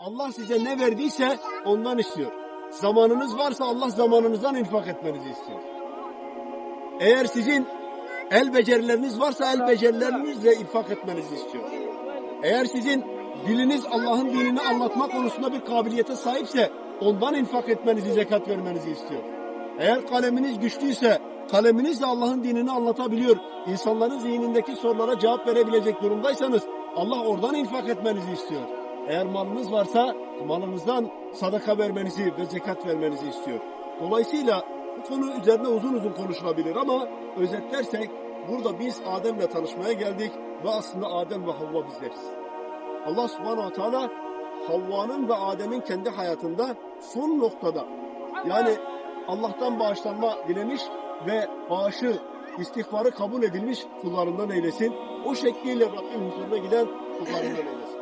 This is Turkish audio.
Allah size ne verdiyse ondan istiyor. Zamanınız varsa Allah zamanınızdan infak etmenizi istiyor. Eğer sizin el becerileriniz varsa el becerilerinizle infak etmenizi istiyor. Eğer sizin diliniz Allah'ın dinini anlatma konusunda bir kabiliyete sahipse ondan infak etmenizi, zekat vermenizi istiyor. Eğer kaleminiz güçlüyse kaleminizle Allah'ın dinini anlatabiliyor. İnsanların zihnindeki sorulara cevap verebilecek durumdaysanız Allah oradan infak etmenizi istiyor. Eğer malınız varsa malınızdan sadaka vermenizi ve zekat vermenizi istiyor. Dolayısıyla bu konu üzerine uzun uzun konuşulabilir ama özetlersek burada biz Adem'le tanışmaya geldik ve aslında Adem ve Havva bizleriz. Allah subhanahu wa ta'ala Havva'nın ve Adem'in kendi hayatında son noktada yani Allah'tan bağışlanma dilemiş ve bağışı, istiğfarı kabul edilmiş kullarından eylesin. O şekliyle Rabbin huzuruna giden kullarından eylesin.